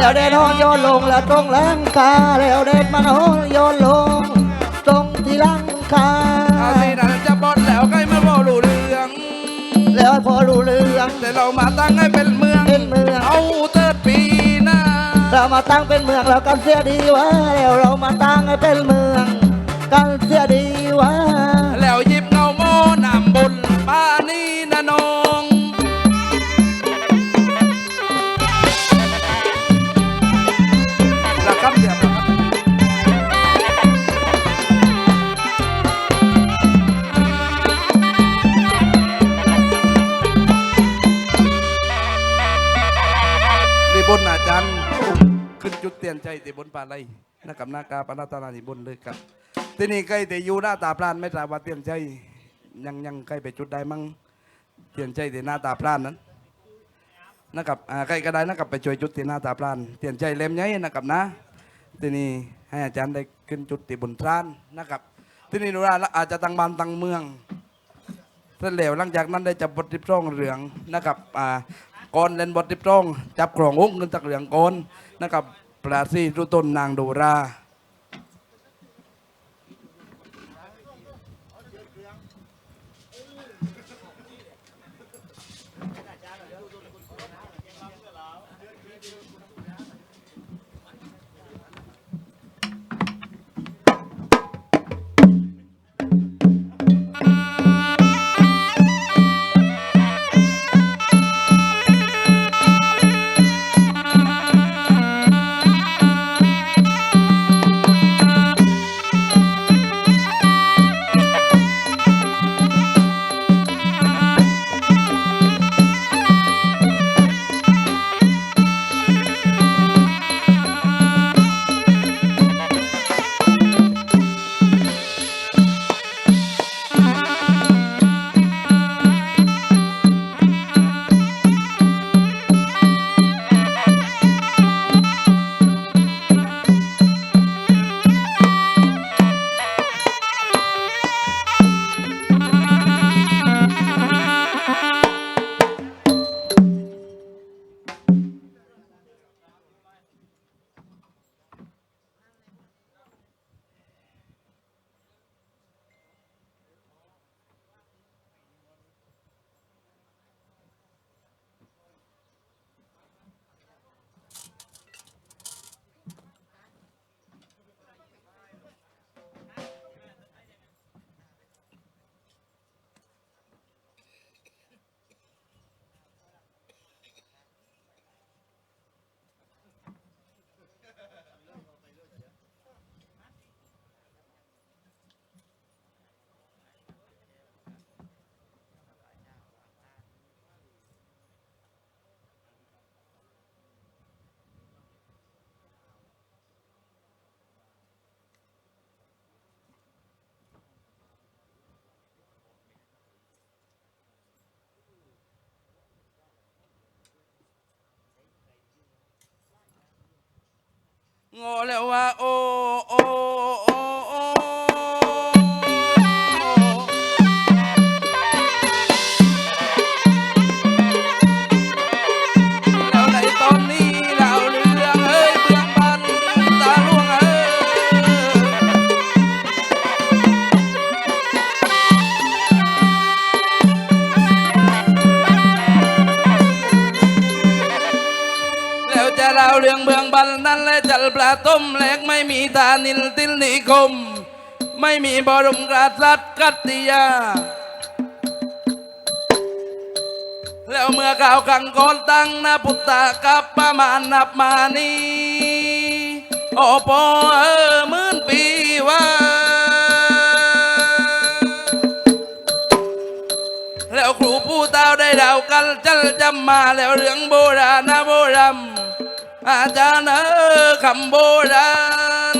แล้วเด็ดหอนโยนลงแล้วตรงหลังคาแล้วเด็ดมันหอนโยนลง ตรงที่หลังคาเอาสินั่นจะบดแล้วใครไม่บอกรู้เรื่อง แล้วพอรู้เรื่องแต่เรามาตั้งให้เป็นเมือง เป็นเมือง เอาเติร์ดปีหน้า เรามาตั้งเป็นเมืองเรากันเสียดีวะแล้วเรามาตั้งให้เป็นเมือง กันเสียดีวะ็นจุดเตียนใจที่บนป่าไรนักกับนากาปนาตนาที่บนเลยครับที่นี่ใกล้แต่อยู่หน้าตาพรานไม่ทราบว่าเตียนใจยังยังใกล้ไปจุดใดมั่งเตียนใจที่หน้าตาพรานนั้นนะครับอ่าใกล้ก็ได้นะครับไปช่วยจุดที่หน้าตาพรานเตียนใจเล่มใหญ่นะครับนะที่นี่ให้อาจารย์ได้ขึ้นจุดที่บนพรานนะครับที่นี่นุราอาจจะตั้งบ้านตั้งเมืองเสร็จแล้วหลังจากนั้นได้จับบททิพย์ร่องเหลืองนะครับอ่าก่อนเล่นบททิพย์ร่องจับกล่องอุ้งเงินจากเหลืองก่อนนะครับ ปราศีรุต้นนางโดรา งอแล้ ปลาต้มแหลกไม่มีตานิลติลนิคม ไม่มีบรมกษัตริย์กัตติยา แล้วเมื่อข่าวขังกอนตั้งนะพุทธะกับประมาณนับมานี้โอปอเออหมื่นปีว่าแล้วครูผู้เต้าได้ดาวกันจัลจำมาแล้วเรื่องโบราณโบราณ อาจารย์เออคำโบราณ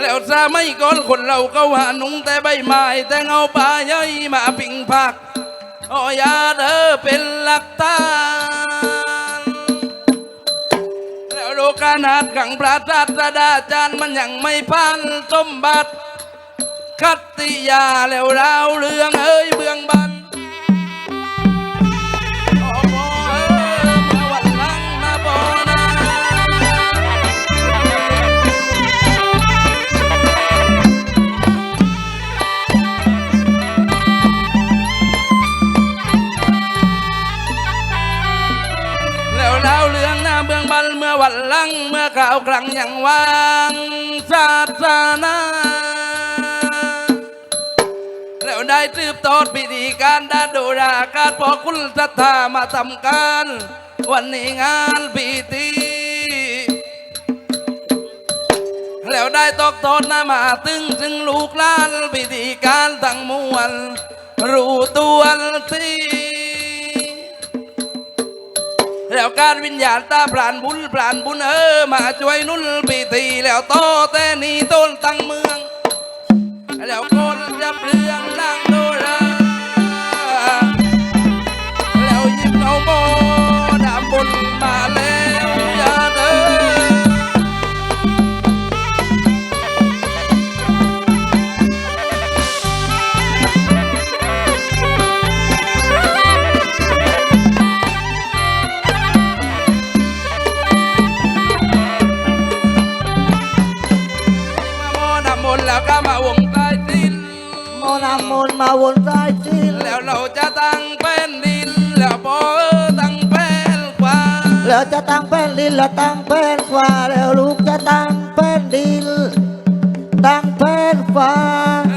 แล้วจะไม่ก่อนคนเราก็ว่านุงแต่ใบไม้แต่เงาป่าย่อยมาพิงพักโอ้ยาเธอเป็นหลักฐาน แล้วโลกานาถขังพระราชดาจารย์มันยังไม่พันสมบัติ คัตติยาแล้วราวเรื่องเอ้ยเบื้องบัน บันเมื่อวันหลังเมื่อข่าวครั้งยังวางศาสนา แล้วได้สืบทอดพิธีการด้านโดราการพอคุณศรัทธามาทำการ วันนี้งานพิธีแล้วได้ตอกตอนนามาตึงถึงลูกหลานพิธีการทั้งมวลรู้ตัวที แล้วการวิญญาณตาพรานบุญพรานบุญเออมาช่วยนุ่นพิธีแล้วโตแต่นี้ต้นตั้งเมือง แล้วคนจะเปลืองนางโดราแล้วยิบเอาโม นำมนต์มาวนใต้จีนแล้วเราจะตั้งเป็นดิน แล้วพอตั้งเป็นกว่าแล้วจะตั้งเป็นดินแล้วตั้งเป็นฟ้าแล้วลูกจะตั้งเป็นดิน ตั้งเป็นฟ้า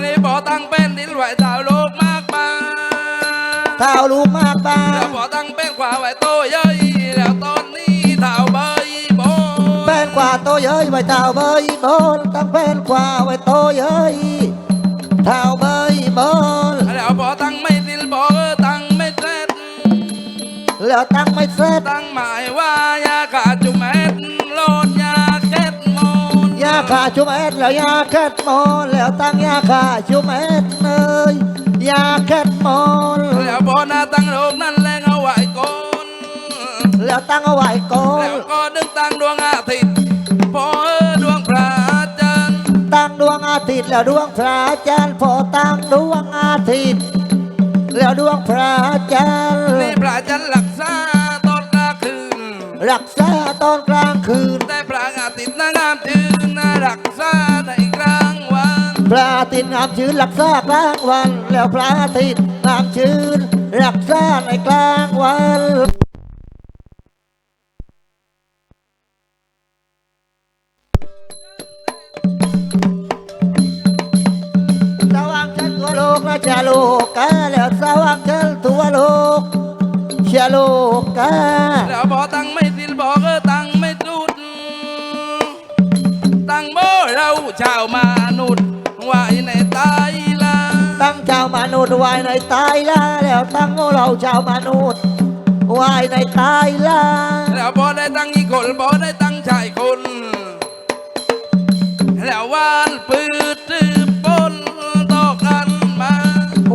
นี่พอตั้งเป็นดินไหวดาวโลกมากมายเท้าลูกมากบ้าแล้วพอตั้งเป็นกว่าไหวโตเย้ยแล้วตอนนี้เท่าใบโบเป็นกว่าโตเย้ยไว้เท้าเบยบนตั้งเป็นกว่าไว้โตเย้ย แล้วตั้งไม่เสร็จตั้งหมายว่ายาขาดจุเม็ดโลดยาเก็ดมนยาขาชุมเอ็ดแล้วยาแคทมอนแล้วตั้งยาขาชุมเอ็ดเนยยาแคทมอนแล้วพอหน้าตั้งโลกนั่นแหละเอาไหวก่อนแล้วตั้งเอาไว้ก่อนแล้วก็ดึงตั้งดวงอาทิตย์พอดวงพระจันทร์ตั้งดวงอาทิตย์แล้วดวงพระจันทร์พอตั้งดวงอาทิตย์ แล้วดวงพระจันทร์นี่พระจันทร์รักษาตอนกลางคืน รักษาตอนกลางคืน แต่พระอาทิตย์น่างามจืนน่ารักษาในกลางวัน พระอาทิตย์งามชื้นรักษากลางวัน แล้วพระอาทิตย์งามชื้นรักษาในกลางวันสว่างชันทั่วโลกนะชาโลก ชาโลกาแล้วพอตั้งไม่สิ้นบอกเออตั้งไม่จุด ตั้งโบเราชาวมนุษย์ไว้ในใตายลาตั้งชาวมนุษย์ไว้ในตายละแล้วตั้งเราชาวมนุษย์ไว้ในตายละแล้วพอได้ตั้งอีกคนพอได้ตั้งชายคน แล้ววานปืดตืบปนต่อกันมา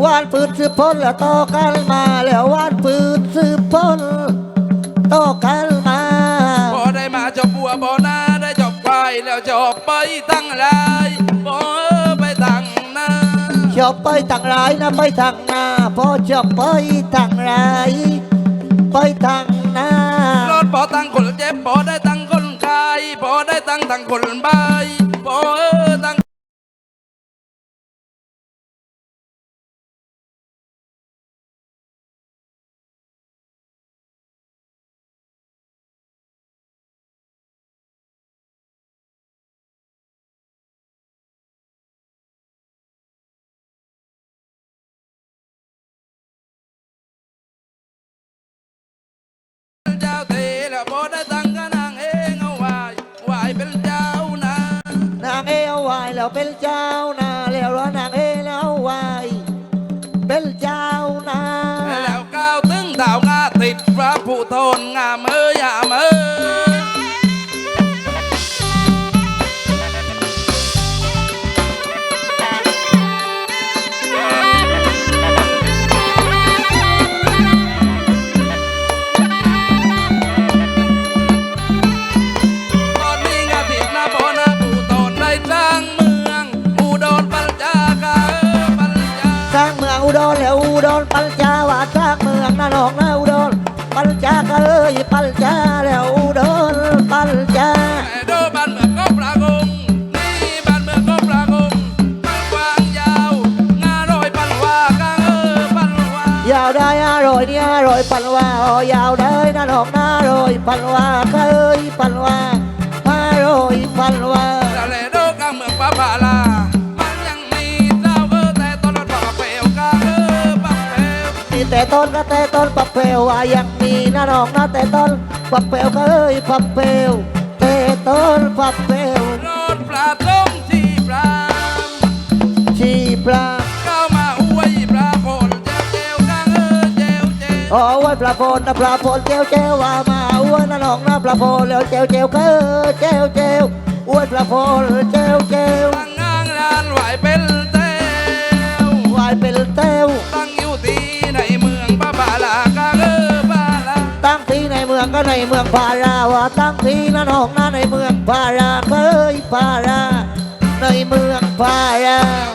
วานปืนสืบพ้นแล้วต่อกันมาแล้ววานปืนสืบ พ้นต่อกันมาพอได้มาจบบัวพอหน้าได้จบควายแล้วจบไปตั้งไรพอไปตั้งหน้าชอบไปทางไรนะไปทางหน้าพอชอบไปทางไรไปทางหน้ารถพอตั้งคนเจ็บพอได้ตั้งคนขายพอได้ตั้งตั้งคนบายพอ แล้วเป็นเจ้านาแล้วว่านางเอแล้วไวเป็นเจ้านาแล้วก้าวตึงดาวงาติดพระผู้ทนงาม องนาหนองนาอุดรปัญจากะเอ้ยปัญจาแล้วอุดรปัญจาแม่โดบ้านเมืองก็ปรากงนี่บ้านเมือ แต่ต้นก็แต่ต้นปักเปลวว่ายังมีนะน้องนะแต่ต้นปักเปลวเคยปักเปลวแต่ต้นปักเปลวรถปลาต้มที่ปลาชีปลาเข้ามาอวยปลาโคนเจลเจลกางเออเจลเจลโอ้ยปลาโพนนะปลาโพนเจวเจวว่ามาอ้วนนะน้องนะปลาโพนแล้วเจวเจวเคยเจวเจวอ้วนปลาโพนเจวเจว ในเมืองก็ในเมืองพาราว่าตั้งที่นะน้องนะในเมืองพาราเคยพาราในเมืองพารา